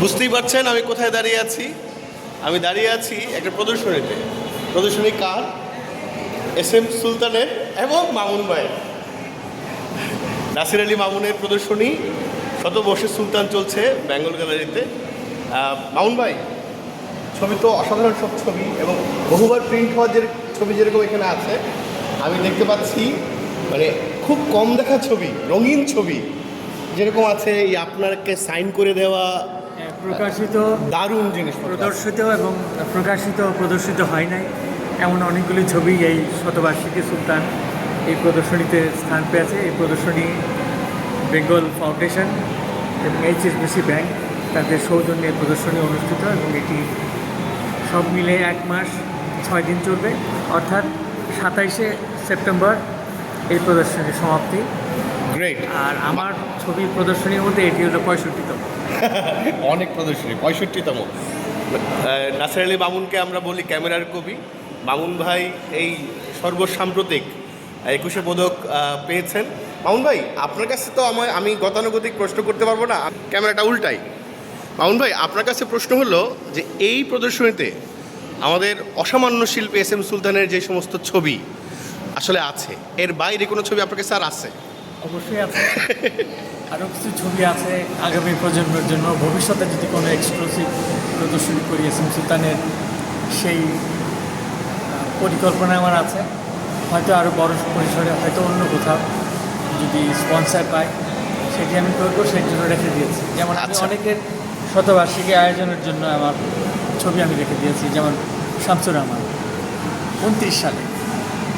বুঝতেই পারছেন আমি কোথায় দাঁড়িয়ে আছি? আমি দাঁড়িয়ে আছি একটা প্রদর্শনীতে। প্রদর্শনী কার? এস এম সুলতানের এবং মামুন ভাইয়ের। নাসির আলী মামুনের প্রদর্শনী। শতবর্ষের সুলতান চলছে বেঙ্গল গ্যালারিতে। মামুন ভাই, ছবি তো অসাধারণ সব ছবি এবং বহুবার প্রিন্ট হওয়ার যে ছবি যেরকম এখানে আছে, আমি দেখতে পাচ্ছি মানে খুব কম দেখা ছবি, রঙিন ছবি। যেরকম আছে এই আপনাকে সাইন করে দেওয়া প্রকাশিত দারুণ জিনিস প্রদর্শিত এবং প্রকাশিত প্রদর্শিত হয় নাই। এমন অনেকগুলি ছবি এই শতবার্ষিকী সুলতান এই প্রদর্শনীতে স্থান পেয়েছে। এই প্রদর্শনী বেঙ্গল ফাউন্ডেশন এবং এইচএসবিসি ব্যাংক তাদের সৌজন্যে এই প্রদর্শনী অনুষ্ঠিত এবং এটি সব মিলে এক মাস ছয় দিন চলবে। অর্থাৎ সাতাইশে সেপ্টেম্বর এই প্রদর্শনীর সমাপ্তি। গ্রেট আর আমার ছবি প্রদর্শনীর মধ্যে এটি হলো পঁয়ষট্টিতম। অনেক প্রদর্শনী পঁয়ষট্টিতম। নাসির আলী মামুনকে আমরা বলি ক্যামেরার কবি। মামুন ভাই এই সর্বসাম্প্রতিক একুশে পদক পেয়েছেন। মামুন ভাই আপনার কাছে তো আমায় আমি গতানুগতিক প্রশ্ন করতে পারব না ক্যামেরাটা উল্টাই। মামুন ভাই আপনার কাছে প্রশ্ন হলো যে এই প্রদর্শনীতে আমাদের অসামান্য শিল্পী এস এম সুলতানের যে সমস্ত ছবি আসলে আছে এর বাইরে কোনো ছবি আপনার কাছে আর আছে? অবশ্যই আছে। আরও কিছু ছবি আছে আগামী প্রজন্মের জন্য। ভবিষ্যতে যদি কোনো এক্সক্লুসিভ প্রদর্শনী করি সুলতানের সেই পরিকল্পনা আমার আছে। হয়তো আরও বড় পরিসরে হয়তো অন্য কোথাও যদি স্পন্সার পাই সেটি আমি করব সেই জন্য রেখে দিয়েছি। যেমন আমি আচ্ছা। অনেকের শতবার্ষিকী আয়োজনের জন্য আমার ছবি আমি রেখে দিয়েছি যেমন শামসুর রহমান উনত্রিশ সালে।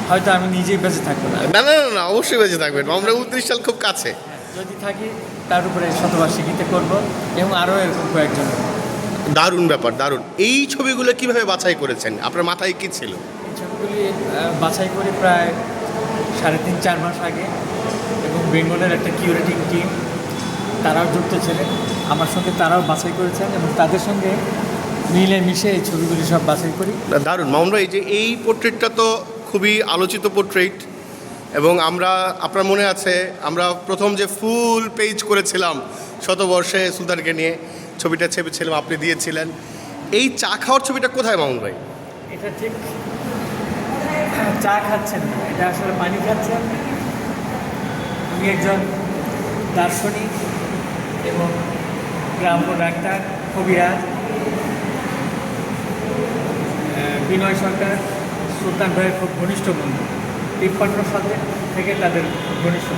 হয়তো আমি নিজেই বেঁচে থাকব না না, না অবশ্যই বেঁচে থাকবেন। আমরা উনত্রিশ সাল খুব কাছে। যদি থাকি তার উপরে শতবার্ষিকীতে করব এবং আরও এরকম কয়েকজন। দারুণ ব্যাপার দারুণ। এই ছবিগুলো কীভাবে বাছাই করেছেন? আপনার মাথায় কি ছিল? এই ছবিগুলি বাছাই করি প্রায় সাড়ে তিন চার মাস আগে এবং বেঙ্গলের একটা কিউরেটিং টিম তারাও যুক্ত ছিলেন। আমার সঙ্গে তারাও বাছাই করেছেন এবং তাদের সঙ্গে মিলে মিশে এই ছবিগুলি সব বাছাই করি। দারুণ। মামুন ভাই যে এই পোর্ট্রেটটা তো খুবই আলোচিত পোর্ট্রেট এবং আমরা, আপনার মনে আছে, আমরা প্রথম যে ফুল পেজ করেছিলাম শতবর্ষে সুলতানকে নিয়ে, ছবিটা ছেপেছিলাম, আপনি দিয়েছিলেন। এই চা খাওয়ার ছবিটা কোথায়, মামুন ভাই? এটা ঠিক, চা খাচ্ছেন এটা আসলে পানি খাচ্ছেন। উনি একজন দার্শনিক এবং গ্রাম্য ডাক্তার, কবিরাজ। বিনয় সরকার, সুলতান ভাইয়ের খুব ঘনিষ্ঠ বন্ধু। তিপ্পান্ন সালে থেকে তাদের ঘনিষ্ঠ।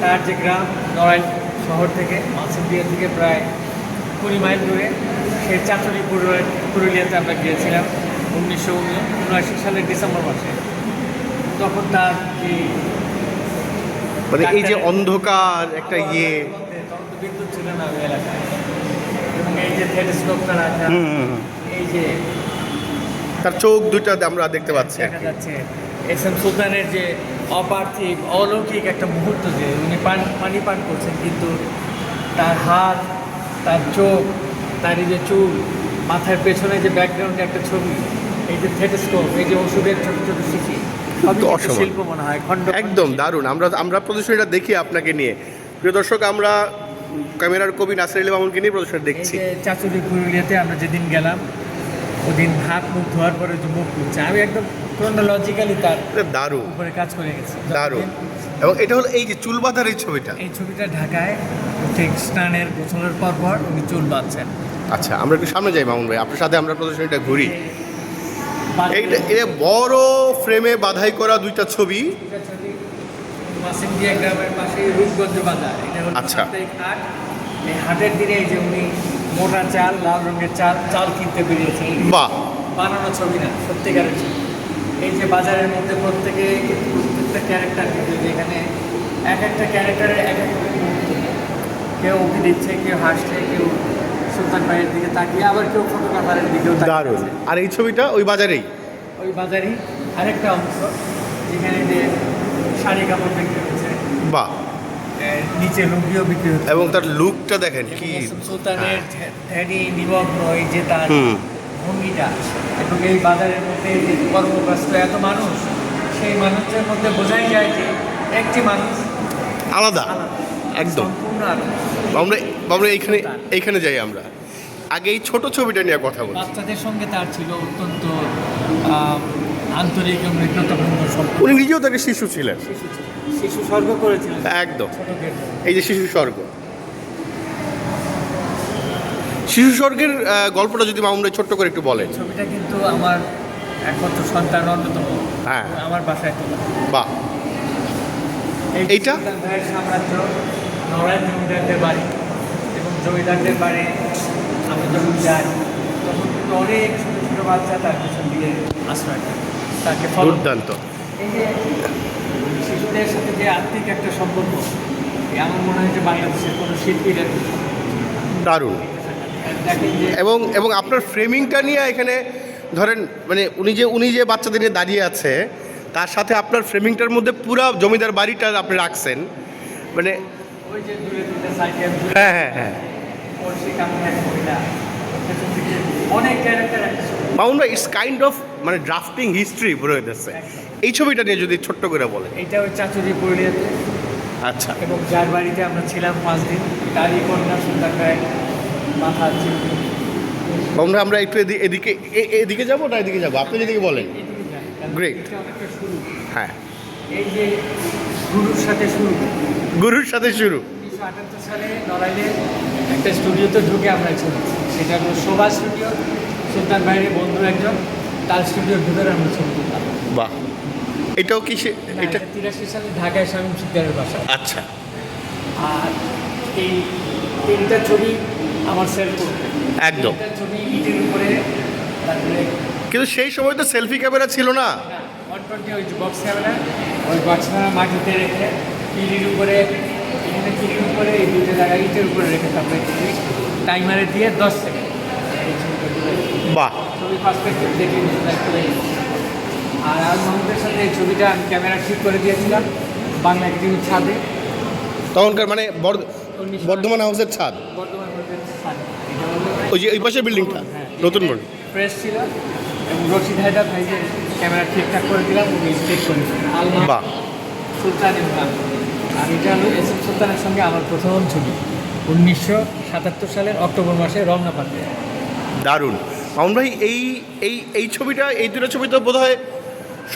তার যে গ্রাম নড়াইল শহর থেকে মালসিন্দিয়া থেকে প্রায় কুড়ি মাইল দূরে সেই চাচুরি পুরুলিয়া পুরুলিয়াতে আমরা গিয়েছিলাম উনিশশো উনআশি সালের ডিসেম্বর মাসে। তখন তার যে মানে এই যে অন্ধকার একটা ইয়ে। তখন তো বিদ্যুৎ ছিল না ওই এলাকায়। এবং এই যে রাখা হুম, হুম। এই যে তার চোখ দুইটা আমরা দেখতে পাচ্ছি দেখা যাচ্ছে। এস এম সুলতানের যে অপার্থিব অলৌকিক একটা মুহূর্ত যে উনি পান পানি পান করছেন কিন্তু তার হাত তার চোখ তার এই যে চুল মাথার পেছনে যে ব্যাকগ্রাউন্ডে একটা ছবি এই যে থেটোস্কোপ এই যে ওষুধের ছোট ছোট শিশি তো শিল্প মনে হয় খণ্ড একদম দারুণ। আমরা আমরা প্রদর্শনীটা দেখি আপনাকে নিয়ে। প্রিয় দর্শক আমরা ক্যামেরার কবি নাসির আলী মামুনকে নিয়ে প্রদর্শনী দেখছি। চাচুরি পুরুলিয়াতে আমরা যেদিন গেলাম ওদিন হাত মুখ ধোয়ার পরে যে মুখ আমি একদম ক্রোনোলজিক্যালি তার দারুণ। উপরে কাজ করে গেছি। দারুণ। এবং এটা হলো এই যে চুল বাঁধার এই ছবিটা? এই ছবিটা ঢাকায় ঠিক স্নানের গোসলের পর পর উনি চুল বাঁধছেন। আচ্ছা আমরা একটু সামনে যাই মামুন ভাই। আপনার সাথে আমরা প্রদর্শনীটা ঘুরি। এইটা এটা বড় ফ্রেমে বাধাই করা দুইটা ছবি। গ্রামের পাশে রূপগঞ্জ বাজার। এটা হলো আচ্ছা। এই হাটের দিনে এই যে উনি মোটা চাল লাল রঙের চাল চাল কিনতে বেরিয়েছেন। বাহ। বানানো ছবি না সত্যিকারের ছবি। এই যে বাজারের মধ্যে প্রত্যেকে প্রত্যেকটা ক্যারেক্টার যেখানে এক একটা ক্যারেক্টারের এক এক মুহূর্ত। কেউ উঁকি দিচ্ছে কেউ হাসছে কেউ সুলতান ভাইয়ের দিকে তাকিয়ে আবার কেউ ফটোগ্রাফারের দিকেও দারুণ। আর এই ছবিটা ওই বাজারেই? ওই বাজারেই আরেকটা অংশ যেখানে যে শাড়ি কাপড় বিক্রি হচ্ছে বাহ। এর নিচে লুঙ্গিও বিক্রি হচ্ছে। এবং তার লুকটা দেখেন কি সুলতানের ধ্যানী নিমগ্ন এই যে তার ভঙ্গিটা এবং এই বাজারের মধ্যে যে কর্মব্যস্ত এত মানুষ সেই মানুষের মধ্যে বোঝাই যায় যে একটি মানুষ আলাদা একদম। আমরা আমরা এইখানে এইখানে যাই আমরা। আগে এই ছোট ছবিটা নিয়ে কথা বলি বাচ্চাদের সঙ্গে তার ছিল অত্যন্ত আন্তরিক এবং সম্পর্ক। উনি নিজেও তাকে শিশু ছিলেন। শিশু স্বর্গ করেছিলেন। একদম। এই যে শিশু স্বর্গ। শিশু স্বর্গের গল্পটা যদি মামুন ছোট্ট করে একটু বলেন। ছবিটা কিন্তু আমার একমাত্র সন্তান অন্যতম। হ্যাঁ। আমার বাসায় তোলা বাহ। এই এইটা? সাম্রাজ্য নড়াইল জমিদারদের বাড়ি এবং জমিদারদের বাড়ি আমরা যখন যাই তখন কিন্তু অনেক ছোটো ছোটো বাচ্চা তার পেছন দিয়ে আশ্রয় তাকে দুর্দান্ত। এই যে শিশুদের সাথে যে আত্মিক একটা সম্পর্ক আমার মনে হয় যে বাংলাদেশের কোনো শিল্পীর দারুণ। এবং এবং আপনার ফ্রেমিংটা নিয়ে এখানে ধরেন মানে উনি যে উনি যে বাচ্চাদের নিয়ে দাঁড়িয়ে আছে তার সাথে আপনার ফ্রেমিংটার মধ্যে পুরো জমিদার বাড়িটা আপনি রাখছেন। মানে ওই যে দূরে দূরে সাইকেল হ্যাঁ হ্যাঁ হ্যাঁ। ভাই ইটস কাইন্ড অফ মানে ড্রাফটিং হিস্ট্রি বলে যাচ্ছে এই ছবিটা নিয়ে যদি ছোট্ট করে বলে এইটা ওই চাচুরি পুরুলিয়াতে। আচ্ছা। এবং যার বাড়িতে আমরা ছিলাম পাঁচ দিন তারই কন্যা সুন্দর চিপি আমরা একটু এদি- এদিকে এদিকে যাব না এদিকে যাব? আপনি যেদিকে বলেন। শুরু। হ্যাঁ। এই যে গুরুর সাথে শুরু। গুরুর সাথে শুরু। উনিশশো সালে নড়াইলে একটা স্টুডিওতে ঢুকে আমরা ছবি সেটা হলো শোভা স্টুডিও সুলতান ভাইয়ের বন্ধু একজন তার স্টুডিওর ভিতরে আমরা ছবি তুললাম বাহ। এটাও কি সে- এটা তিরাশি সালে ঢাকায় স্বামী সিদ্ধারের বাসা। আচ্ছা। আর এই তিনটা ছবি আমার সেল করবে একদম। ছবি ইটের উপরে তারপরে কিন্তু সেই সময় তো সেলফি ক্যামেরা ছিল না। ওয়ান টোয়েন্টি ওই বক্স ক্যামেরা ওই বক্স ক্যামেরা মাটিতে রেখে উপরে উপরে ইটের উপরে রেখে তারপরে টাইমারে দিয়ে দশ সেকেন্ড বাহ। ছবি পার্সপেক্টিভ দেখে আর সাথে এই ছবিটা আমি ক্যামেরা ঠিক করে দিয়েছিলাম বাংলা একাডেমির ছাদে তখনকার মানে উনিশশো- বর্ধমান হাউসের ছাদ। ওই যে ওই পাশের বিল্ডিংটা হ্যাঁ, নতুন বিল্ডিং প্রেস ছিল। রশিদ হায়দার ভাই যে ক্যামেরা ঠিকঠাক করে দিলাম উনি স্টেট করে। আলমা সুলতান ইমরান। আর এটা হলো এস এম সুলতানের সঙ্গে আমার প্রথম ছবি। উনিশশো সাতাত্তর সালের অক্টোবর মাসে রমনা পাতে দারুণ। মামুন ভাই এই এই এই ছবিটা এই দুটো ছবি তো বোধ হয়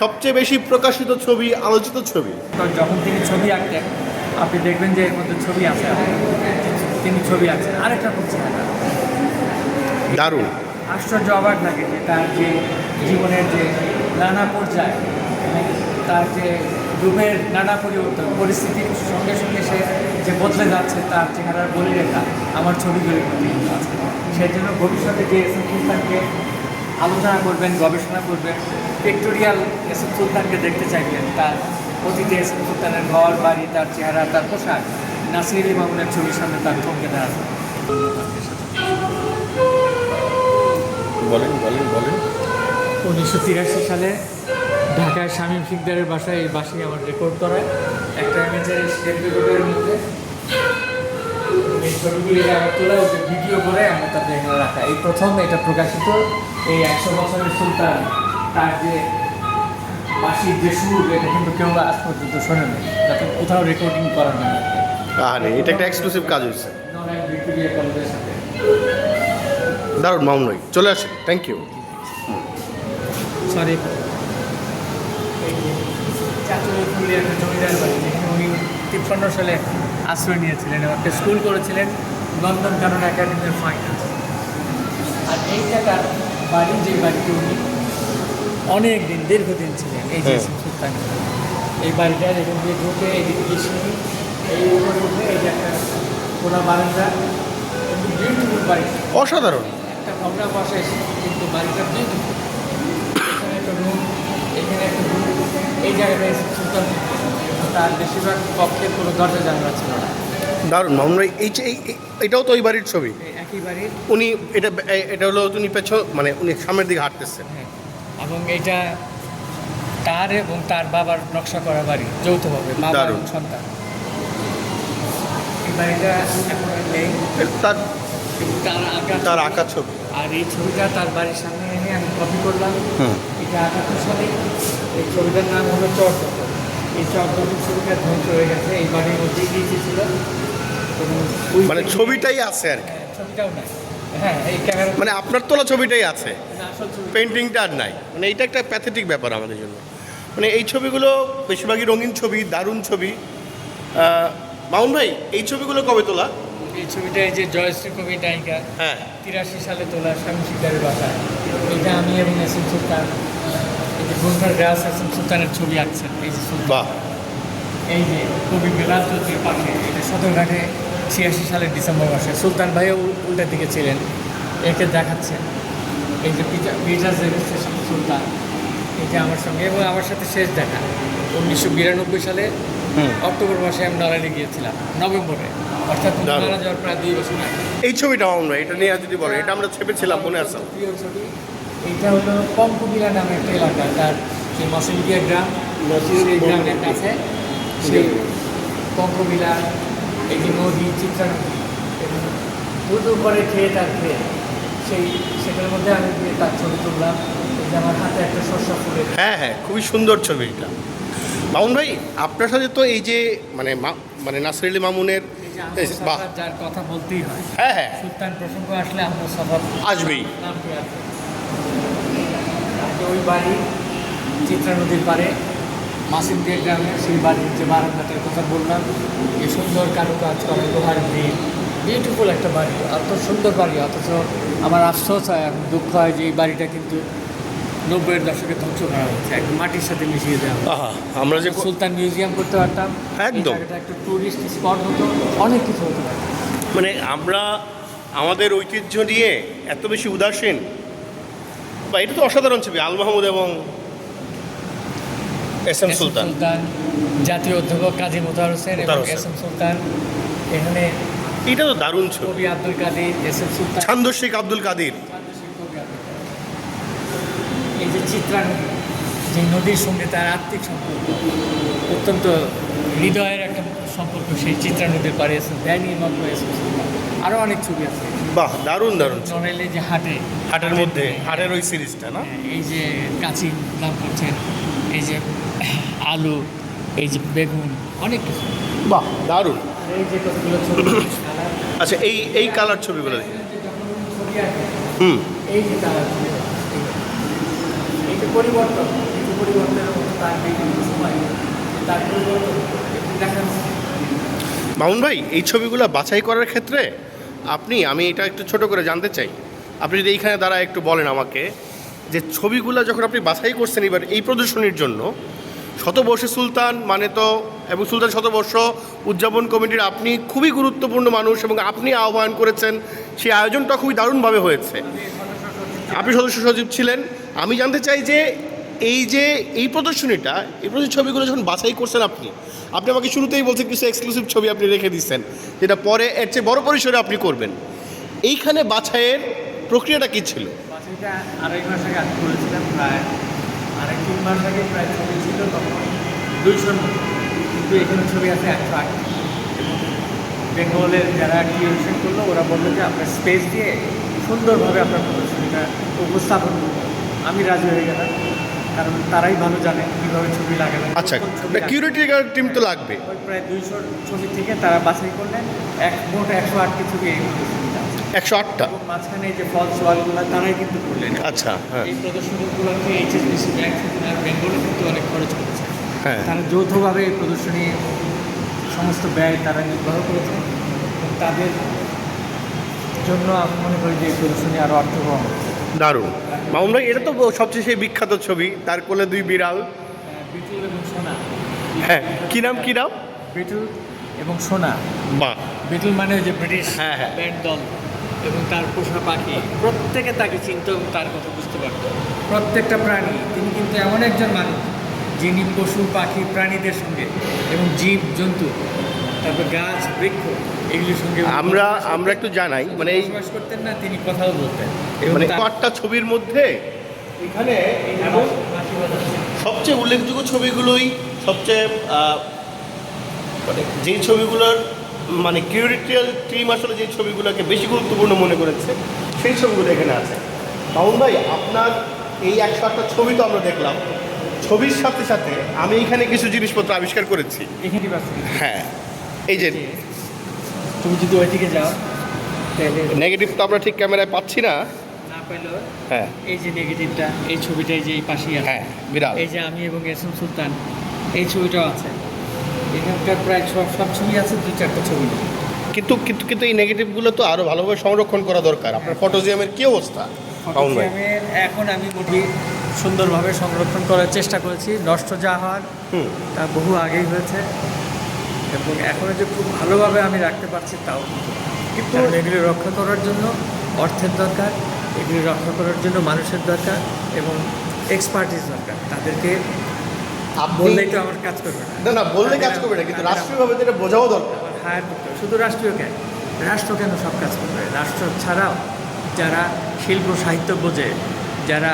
সবচেয়ে বেশি প্রকাশিত ছবি আলোচিত ছবি। যখন তিনি ছবি আঁকতেন আপনি দেখবেন যে এর মধ্যে ছবি আছে তিনি ছবি আঁকছেন। আরেক রকম চেহারা। দারুণ। আশ্চর্য অবাক লাগে যে তার যে জীবনের যে নানা পর্যায় তার যে রূপের নানা পরিবর্তন পরিস্থিতির সঙ্গে সঙ্গে সে যে বদলে যাচ্ছে তার চেহারার বলিরেখা আমার ছবিগুলির মধ্যে কিন্তু আছে। সেই জন্য ভবিষ্যতে যে এস এম সুলতানকে আলোচনা করবেন গবেষণা করবেন ভিক্টোরিয়াল এস এম সুলতানকে দেখতে চাইবেন তার অতীতে সুলতানের ঘর বাড়ি তার চেহারা তার পোশাক নাসির আলী মামুনের ছবির সামনে তার থমকে দাঁড়াবে বলেন বলেন বলেন। উনিশশো তিরাশি সালে ঢাকায় শামীম শিকদারের বাসায় এই বাসায় আমার রেকর্ড করায়। একটা ইমেজের স্টেপ রেকর্ডের মধ্যে এই ছবিগুলি আমার তোলা ভিডিও করে আমরা তাদের এখানে রাখা। এই প্রথম এটা প্রকাশিত এই একশো বছরের সুলতান তার যে বাসির যে সুর এটা কিন্তু কেউ আজ পর্যন্ত শোনেনি যাতে কোথাও রেকর্ডিং করা না আরে এটা একটা এক্সক্লুসিভ কাজ হয়েছে। ভিক্টোরিয়া কলেজের সাথে। দারুণ মামুন ভাই চলে আসেন। থ্যাংক ইউ সরি একটা জমিদার বাড়ি যেখানে উনি তিপ্পান্ন সালে আশ্রয় নিয়েছিলেন এবং একটা স্কুল করেছিলেন লন্ডন কানন একাডেমির ফাইন্যান্স আর এইটা তার বাড়ি যে বাড়িতে উনি অনেক দিন দীর্ঘদিন ছিলেন এই যে হ্যাঁ। সুলতান। এই বাড়িটার এখান দিয়ে ঢুকে এদিকে সিঁড়ি, এই উপরে উঠে এই যে একটা খোলা বারান্দা বিউটিফুল বাড়ি। অসাধারণ। একটা ভগ্না বসে কিন্তু বাড়িটা বিউটিফুল এখানে একটা রুম এখানে একটা রুম এই জায়গাটায় সুলতান তার বেশিরভাগ কোনো দরজা জানলা ছিল না। দারুণ মামুন এই যে এই- এই- এটাও তো ওই বাড়ির ছবি। একই বাড়ির। উনি এটা এটা হলো উনি পেছ মানে উনি সামনের দিকে হাঁটতেছেন। হ্যাঁ। এবং এইটা তার এবং তার বাবার নকশা করা বাড়ি যৌথভাবে বাবা দারুণ। এবং সন্তান। এই বাড়িটা এখন নেই। তার আঁকা তার আঁকা ছবি। আর এই ছবিটা তার বাড়ির সামনে এনে আমি কপি করলাম। এটা আটাত্তর সালে এই ছবিটার নাম হলো চরদখল এই চরদখল ছবিটা ধ্বংস হয়ে গেছে। এই বাড়ির মধ্যেই গিয়েছিল। এবং মানে ছবিটাই আছে আর কি। হ্যাঁ, ছবিটাও নাই। মানে আপনার তোলা ছবিটাই আছে। আসল পেন্টিংটা আর নাই। মানে এটা একটা প্যাথেটিক ব্যাপার আমাদের জন্য। মানে এই ছবিগুলো বেশিরভাগই রঙিন ছবি দারুণ ছবি। মামুন ভাই এই ছবিগুলো কবে তোলা? এই ছবিটা এই যে জয়শ্রী কবি নায়িকা হ্যাঁ। তিরাশি সালে তোলা স্বামী শিকারের বাসা। এটা আমি এবং এসএম সুলতান এই যে গুলফার গ্রাস এসএম সুলতানের ছবি আঁকছেন এই যে সুলতান। বাহ। এই যে কবি বেলাল চৌধুরীর পাশে এটা সদরঘাটে ছিয়াশি সালের ডিসেম্বর মাসে সুলতান ভাইও উল- উল্টার দিকে ছিলেন। একে দেখাচ্ছেন এই যে পিটার রেজিস্ট্রেশন সুলতান এই যে আমার সঙ্গে এবং আমার সাথে শেষ দেখা। উনিশশো বিরানব্বই সালে। অক্টোবর মাসে আমি নড়াইলে গিয়েছিলাম নভেম্বরে। অর্থাৎ মারা যাওয়ার প্রায় দুই বছর এই ছবিটা ভাই এটা নিয়ে যদি বলেন এটা আমরা ছেপেছিলাম মনে আছে? প্রিয় ছবি এইটা হলো পঙ্কবিলা নামে একটা এলাকা তার সেই মসিলদিয়া গ্রাম সেই গ্রামের কাছে। সেই পঙ্কবিলা যে নদী চিত্রা নদী এবং দূর করে খেয়ে তার খেয়ে সেই সেটার মধ্যে আমি গিয়ে তার ছবি তুললাম। এই যে আমার হাতে একটা শস্য ফুলের হ্যাঁ হ্যাঁ খুবই সুন্দর ছবি এটা। মামুন ভাই আপনার সাথে তো এই যে মানে মানে নাসির আলী মামুনের যার কথা বলতেই হয়। হ্যাঁ হ্যাঁ। সুলতান প্রসঙ্গ আসলে আহমদ সাফার আসবেই। ওই বাড়ি চিত্রা নদীর পাড়ে। মাসিম দিয়ে গ্রামে সেই বাড়ির যে বারান্দাটার কথা বললাম এই সুন্দর কারুকাজ করে লোহার গ্রিল বিউটিফুল একটা বাড়ি এত সুন্দর বাড়ি অথচ আমার আফসোস হয় এখন দুঃখ হয় যে এই বাড়িটা কিন্তু নব্বইয়ের দশকে ধ্বংস করা হয়েছে একদম মাটির সাথে মিশিয়ে দেওয়া আমরা যে সুলতান মিউজিয়াম করতে পারতাম একদম। একটা টুরিস্ট স্পট হতো অনেক কিছু হতে মানে আমরা আমাদের ঐতিহ্য নিয়ে এত বেশি উদাসীন বা এটা তো অসাধারণ ছবি আল মাহমুদ এবং এস এম সুলতান। জাতীয় অধ্যাপক কাজী মোতার হোসেন এবং এস এম সুলতান। এখানে এটা তো দারুণ ছবি আব্দুল কাদের এস এম সুলতান। ছান্দশিক আব্দুল কাদির। এই যে চিত্রা যে নদীর সঙ্গে তার আত্মিক সম্পর্ক অত্যন্ত হৃদয়ের একটা সম্পর্ক সেই চিত্রা নদীর পাড়ে এসে ড্যানি মগ্ন এস এম সুলতান। আরও অনেক ছবি আছে। বাহ দারুণ দারুণ। নড়াইলে যে হাটে হাটের মধ্যে হাটের ওই সিরিজটা না? এই যে কাঁচি নাম করছেন এই যে আলু এই যে বেগুন অনেক কিছু। বাহ দারুণ। এই যে কতগুলো ছবি আচ্ছা এই এই কালার ছবিগুলো হুম। এই যে কালার ছবি এই যে। পরিবর্তন এই পরিবর্তনের তার সময় তার পরিবর্তন মামুন ভাই এই ছবিগুলো বাছাই করার ক্ষেত্রে আপনি আমি এটা একটু ছোট করে জানতে চাই। আপনি যদি এইখানে দ্বারা একটু বলেন আমাকে যে ছবিগুলো যখন আপনি বাছাই করছেন এবার এই প্রদর্শনীর জন্য শতবর্ষে সুলতান মানে তো, এবং সুলতান শতবর্ষ উদযাপন কমিটির আপনি খুবই গুরুত্বপূর্ণ মানুষ এবং আপনি আহ্বান করেছেন, সেই আয়োজনটা খুবই দারুণভাবে হয়েছে। আপনি সদস্য সচিব ছিলেন। আমি জানতে চাই যে এই যে, এই প্রদর্শনীটা, এই প্রদর্শনী ছবিগুলো যখন বাছাই করছেন আপনি আপনি আমাকে শুরুতেই বলছেন কিছু এক্সক্লুসিভ ছবি আপনি রেখে দিচ্ছেন, যেটা পরে এর চেয়ে বড় পরিসরে আপনি করবেন। এইখানে বাছাইয়ের প্রক্রিয়াটা কী ছিল? আড়াই মাস আগে প্রায় আড়াই তিন মাস আগে প্রায় ছবি ছিল তখন দুইশোর মতো। কিন্তু এখানে ছবি আছে একশো আট। বেঙ্গলের যারা ক্রিয়েশন করল ওরা বলল যে আপনার স্পেস দিয়ে সুন্দরভাবে আপনার প্রদর্শনীটা উপস্থাপন করব আমি রাজি হয়ে গেলাম কারণ তারাই ভালো জানে কীভাবে ছবি লাগাবে আচ্ছা। কিউরিটি টিম তো লাগবে। প্রায় দুইশো ছবি থেকে তারা বাছাই করলেন। এক মোট একশো আটটি ছবি এই একশো আটটা। মাঝখানে যে ফলস ওয়ালগুলো তারাই কিন্তু করলেন আচ্ছা হ্যাঁ। এই প্রদর্শনীগুলোকে এইচএসবিসি ব্যাংক আর বেঙ্গলে কিন্তু অনেক খরচ করেছে। হ্যাঁ। তারা যৌথভাবে এই প্রদর্শনী সমস্ত ব্যয় তারা নির্বাহ করেছে। তাদের জন্য আমি মনে করি যে এই প্রদর্শনী আরও অর্থবহ দারুণ। ভাই এটা তো সবচেয়ে সেই বিখ্যাত ছবি তার কোলে দুই বিড়াল। বিটুল এবং সোনা। হ্যাঁ কী নাম কী নাম? বিটুল এবং সোনা। বাহ। বিটুল মানে যে ব্রিটিশ হ্যাঁ, হ্যাঁ। ব্যান্ড দল। এবং তার পোষা পাখি প্রত্যেকে তাকে চিনত এবং তার কথা বুঝতে পারত। প্রত্যেকটা প্রাণী তিনি কিন্তু এমন একজন মানুষ যিনি পশু পাখি প্রাণীদের সঙ্গে এবং জীব জন্তু তারপর গাছ বৃক্ষ এগুলির সঙ্গে আমরা আমরা একটু জানাই মানে এই করতেন না তিনি কথাও বলতেন। মানে কয়েকটা ছবির মধ্যে এখানে এমন সবচেয়ে উল্লেখযোগ্য ছবিগুলোই সবচেয়ে মানে যেই ছবিগুলোর মানে কিউরিটিয়াল টিম আসলে যে ছবিগুলোকে বেশি গুরুত্বপূর্ণ মনে করেছে সেই ছবিগুলো এখানে আছে। মামুন ভাই আপনার এই একশো আটটা ছবি তো আমরা দেখলাম। ছবির সাথে সাথে আমি এখানে কিছু জিনিসপত্র আবিষ্কার করেছি। হ্যাঁ এই যে তুমি যদি ওইদিকে যাও নেগেটিভ তো আমরা ঠিক ক্যামেরায় পাচ্ছি না। হ্যাঁ। এই যে নেগেটিভটা এই ছবিটাই যে এই পাশেই আছে। হ্যাঁ বিরাট এই যে আমি এবং এস এম সুলতান এই ছবিটাও আছে। এখানকার প্রায় সব সব ছবি আছে দু চারটা ছবি। কিন্তু কিন্তু কিন্তু এই নেগেটিভগুলো তো আরও ভালোভাবে সংরক্ষণ করা দরকার। আপনার ফটোজিয়ামের কি অবস্থা? ফটোগ্রামের এখন আমি মোটামুটি সুন্দরভাবে সংরক্ষণ করার চেষ্টা করেছি। নষ্ট যা হওয়ার তা বহু আগেই হয়েছে। এবং এখনও যে খুব ভালোভাবে আমি রাখতে পারছি তাও কিন্তু এগুলি রক্ষা করার জন্য অর্থের দরকার এগুলি রক্ষা করার জন্য মানুষের দরকার এবং এক্সপার্টিস দরকার। তাদেরকে বললেই তো আমার কাজ করবে না। না বললে কাজ করবে না কিন্তু রাষ্ট্রীয়ভাবে যেটা বোঝাও দরকার। হায়ার করতে শুধু রাষ্ট্রীয় কেন? রাষ্ট্র কেন সব কাজ করবে? রাষ্ট্র ছাড়াও যারা শিল্প সাহিত্য বোঝে যারা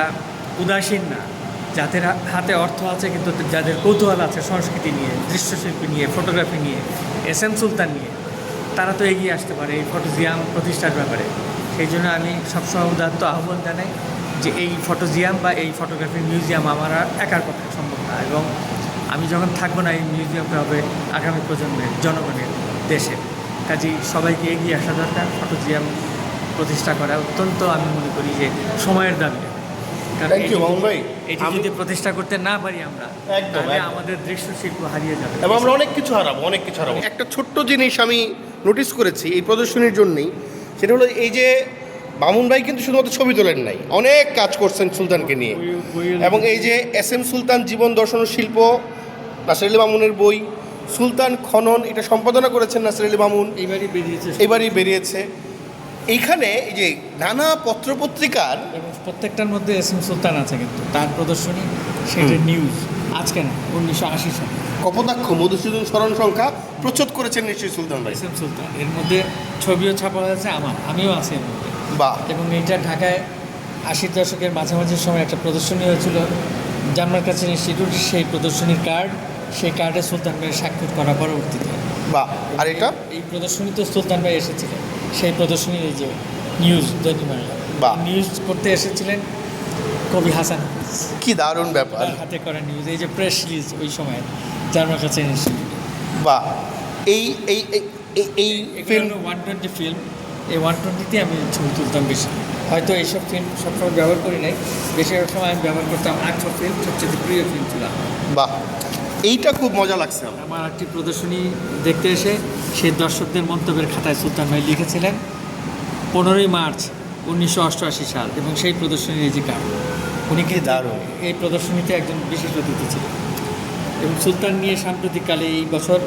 উদাসীন না যাদের হাতে অর্থ আছে কিন্তু যাদের কৌতূহল আছে সংস্কৃতি নিয়ে দৃশ্যশিল্পী নিয়ে ফটোগ্রাফি নিয়ে এস এম সুলতান নিয়ে তারা তো এগিয়ে আসতে পারে এই ফটোজিয়াম প্রতিষ্ঠার ব্যাপারে। সেই জন্য আমি সবসময় উদাত্ত আহ্বান জানাই যে এই ফটোজিয়াম বা এই ফটোগ্রাফি মিউজিয়াম আমার আর একার পক্ষে সম্ভব না। এবং আমি যখন থাকব না এই মিউজিয়ামটা হবে আগামী প্রজন্মের জনগণের দেশের। কাজেই সবাইকে এগিয়ে আসা দরকার ফটোজিয়াম প্রতিষ্ঠা করা অত্যন্ত আমি মনে করি যে সময়ের দাবি। কারণ এটি- যদি প্রতিষ্ঠা করতে না পারি আমরা তাহলে। আমাদের দৃশ্যশিল্প হারিয়ে যাবে। এবং আমরা অনেক কিছু হারাবো অনেক কিছু হারাবো। একটা ছোট্ট জিনিস আমি নোটিস করেছি এই প্রদর্শনীর জন্যই সেটা হলো এই যে বামুন ভাই কিন্তু শুধুমাত্র ছবি তোলেন নাই অনেক কাজ করছেন সুলতানকে নিয়ে। এবং এই যে এস এম সুলতান জীবন দর্শন ও শিল্প নাসির আলী মামুনের বই সুলতান খনন এটা সম্পাদনা করেছেন নাসির আলী মামুন। এইবারই বেরিয়েছে। এবারই বেরিয়েছে। এইখানে এই যে নানা পত্রপত্রিকার প্রত্যেকটার মধ্যে এস এম সুলতান আছে কিন্তু তার প্রদর্শনী সেটা নিউজ আজকে না উনিশশো আশি সালে। কপোতাক্ষ মধুসূদন স্মরণ সংখ্যা প্রচ্ছদ করেছেন নিশ্চয়ই সুলতান ভাই। এস এম সুলতান এর মধ্যে ছবিও ছাপা হয়েছে আমার আমিও আছি এর মধ্যে। বা এবং এটা ঢাকায় আশির দশকের মাঝামাঝি সময় একটা প্রদর্শনী হয়েছিল। জার্মান কাছে ইনস্টিটিউট সেই প্রদর্শনীর কার্ড সেই কার্ডে সুলতান ভাইয়ের স্বাক্ষর করা পরবর্তীতে। বা আর এটা? এই প্রদর্শনীতে সুলতান ভাই এসেছিলেন। সেই প্রদর্শনীর এই যে নিউজ দৈনিক বাংলা। বা। নিউজ করতে এসেছিলেন কবি হাসান। কি দারুণ ব্যাপার। হাতে করা নিউজ এই যে প্রেস রিলিজ ওই সময় জার্মান কাছে ইনস্টিটিউট বা এই এই এই- ফিল্ম ওয়ান টোয়েন্টি ফিল্ম এই ওয়ান টোয়েন্টিতে আমি ছবি তুলতাম বেশি। হয়তো এইসব ফিল্ম সবসময় ব্যবহার করি নাই। বেশিরভাগ সময় আমি ব্যবহার করতাম আটশো ফিল্ম সবচেয়ে প্রিয় ফিল্ম ছিল। বাহ এইটা খুব মজা লাগছে। আমার একটি প্রদর্শনী দেখতে এসে সেই দর্শকদের মন্তব্যের খাতায় সুলতান ভাই লিখেছিলেন পনেরোই মার্চ উনিশশো অষ্টআশি সাল এবং সেই প্রদর্শনীর এই যে কার্ড উনি কি দারুণ। এই প্রদর্শনীতে একজন বিশেষ অতিথি ছিলেন। এবং সুলতান নিয়ে সাম্প্রতিককালে এই বছর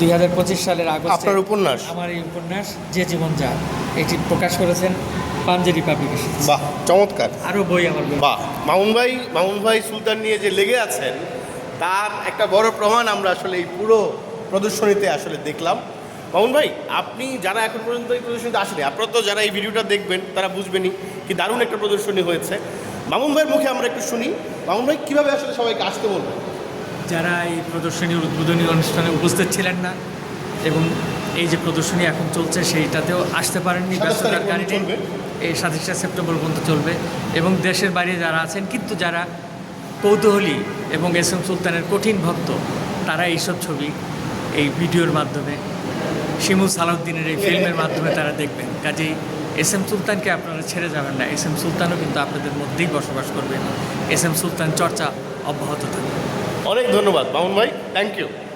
দুই হাজার পঁচিশ সালের আগস্টে আপনার উপন্যাস? আমার এই উপন্যাস যে জীবন যা এটি প্রকাশ করেছেন পাঞ্জেরি পাবলিকেশন। বাহ চমৎকার। আরও বই আমার বাহ মামুন ভাই মামুন ভাই সুলতান নিয়ে যে লেগে আছেন তার একটা বড় প্রমাণ আমরা আসলে এই পুরো প্রদর্শনীতে আসলে দেখলাম। মামুন ভাই আপনি যারা এখন পর্যন্ত এই প্রদর্শনীতে আসেনি আপনারা তো যারা এই ভিডিওটা দেখবেন তারা বুঝবেনই কি দারুণ একটা প্রদর্শনী হয়েছে। মামুন ভাইয়ের মুখে আমরা একটু শুনি। মামুন ভাই কীভাবে আসলে সবাইকে আসতে বলবেন? যারা এই প্রদর্শনীর উদ্বোধনী অনুষ্ঠানে উপস্থিত ছিলেন না এবং এই যে প্রদর্শনী এখন চলছে সেইটাতেও আসতে পারেননি ব্যস্ততার কারণে। এই সাতাশে সেপ্টেম্বর পর্যন্ত চলবে এবং দেশের বাইরে যারা আছেন কিন্তু যারা কৌতূহলী এবং এস এম সুলতানের কঠিন ভক্ত তারা এইসব ছবি এই ভিডিওর মাধ্যমে শিমুল সালাউদ্দিনের এই ফিল্মের মাধ্যমে তারা দেখবেন। কাজেই এস এম সুলতানকে আপনারা ছেড়ে যাবেন না। এস এম সুলতানও কিন্তু আপনাদের মধ্যেই বসবাস করবেন এস এম সুলতান চর্চা অব্যাহত থাকবে। অনেক ধন্যবাদ মামুন ভাই থ্যাংক ইউ